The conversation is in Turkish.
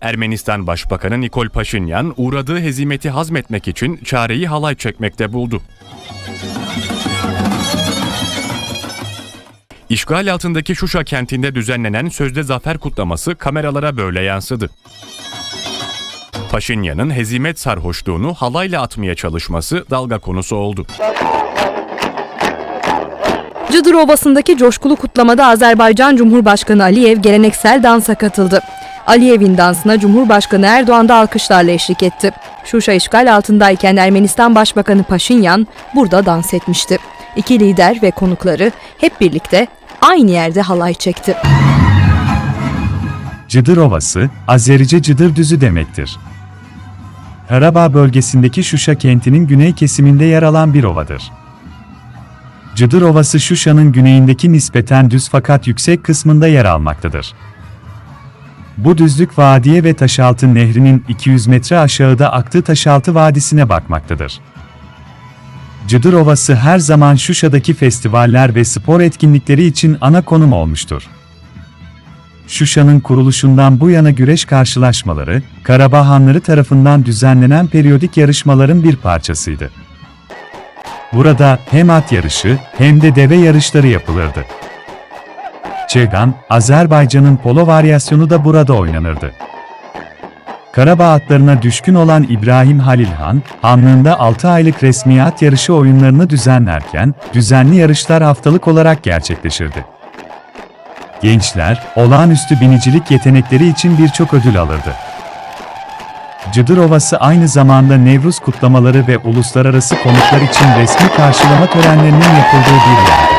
Ermenistan Başbakanı Nikol Paşinyan uğradığı hezimeti hazmetmek için çareyi halay çekmekte buldu. İşgal altındaki Şuşa kentinde düzenlenen sözde zafer kutlaması kameralara böyle yansıdı. Paşinyan'ın hezimet sarhoşluğunu halayla atmaya çalışması dalga konusu oldu. Cıdır Ovası'ndaki coşkulu kutlamada Azerbaycan Cumhurbaşkanı Aliyev geleneksel dansa katıldı. Aliyev'in dansına Cumhurbaşkanı Erdoğan da alkışlarla eşlik etti. Şuşa işgal altındayken Ermenistan Başbakanı Paşinyan burada dans etmişti. İki lider ve konukları hep birlikte aynı yerde halay çekti. Cıdır Ovası, Azerice Cıdır Düzü demektir. Karabağ bölgesindeki Şuşa kentinin güney kesiminde yer alan bir ovadır. Cıdır Ovası Şuşa'nın güneyindeki nispeten düz fakat yüksek kısmında yer almaktadır. Bu düzlük vadiye ve Taşaltı Nehri'nin 200 metre aşağıda aktığı Taşaltı Vadisi'ne bakmaktadır. Cıdır Ovası her zaman Şuşa'daki festivaller ve spor etkinlikleri için ana konum olmuştur. Şuşa'nın kuruluşundan bu yana güreş karşılaşmaları, Karabağ Hanları tarafından düzenlenen periyodik yarışmaların bir parçasıydı. Burada hem at yarışı hem de deve yarışları yapılırdı. Çegan, Azerbaycan'ın polo varyasyonu da burada oynanırdı. Karabağ atlarına düşkün olan İbrahim Halil Han, Hanlığında 6 aylık resmi at yarışı oyunlarını düzenlerken, düzenli yarışlar haftalık olarak gerçekleşirdi. Gençler, olağanüstü binicilik yetenekleri için birçok ödül alırdı. Cıdır Ovası aynı zamanda Nevruz kutlamaları ve uluslararası konuklar için resmi karşılama törenlerinin yapıldığı bir yerdir.